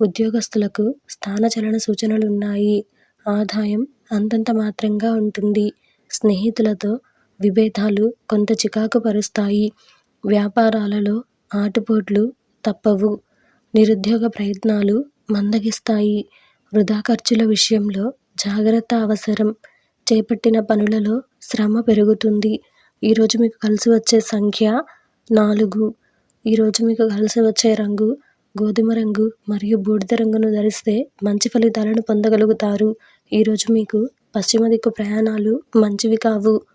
ఉద్యోగస్తులకు స్థానచలన సూచనలు ఉన్నాయి ఆదాయం అంతంత మాత్రంగా ఉంటుంది. స్నేహితులతో విభేదాలు కొంత చికాకు పరుస్తాయి. వ్యాపారాలలో ఆటుపోట్లు తప్పవు. నిరుద్యోగ ప్రయత్నాలు మందగిస్తాయి. వృధా ఖర్చుల విషయంలో జాగ్రత్త అవసరం. చేపట్టిన పనులలో శ్రమ పెరుగుతుంది. ఈరోజు మీకు కలిసి వచ్చే సంఖ్య నాలుగు. ఈరోజు మీకు కలిసి వచ్చే రంగు గోధుమ రంగు మరియు బూడిద రంగును ధరిస్తే మంచి ఫలితాలను పొందగలుగుతారు. ఈరోజు మీకు పశ్చిమ దిక్కు ప్రయాణాలు మంచివి కావు.